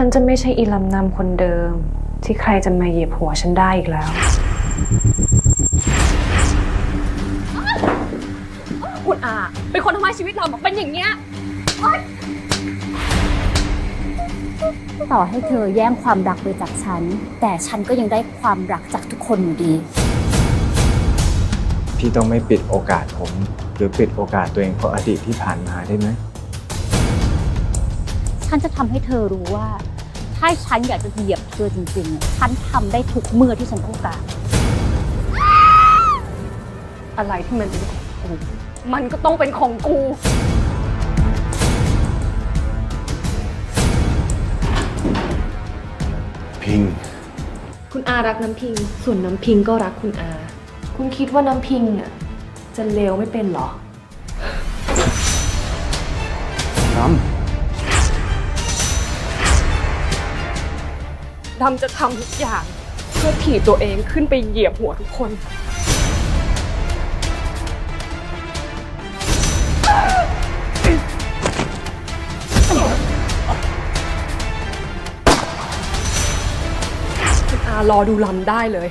ฉันจะไม่ใช่อีลำนำคนเดิม ที่ใครจะมาเหยียบหัวฉันได้อีกแล้ว คุณอาเป็นคนทำให้ชีวิตเราเป็นอย่างเงี้ย ต่อให้เธอแย่งความรักไปจากฉัน แต่ฉันก็ยังได้ความรักจากทุกคนอยู่ดี พี่ต้องไม่ปิดโอกาสผม หรือปิดโอกาสตัวเองเพราะอดีตที่ผ่านมาได้ไหม ฉันจะทำให้เธอรู้ว่า ถ้าฉันอยากจะเหยียบเธอจริงๆ ฉันทำได้ทุกเมื่อที่ฉันต้องการ อะไรที่มันเป็นของกู มันก็ต้องเป็นของกู พิง คุณอารักน้ำพิง ส่วนน้ำพิงก็รักคุณอา คุณคิดว่าน้ำพิงอะจะเลวไม่เป็นเหรอ ดำจะทำทุกอย่าง เพื่อถีบตัวเองขึ้นไปเหยียบหัวทุกคน คุณอารอดูลำได้เลย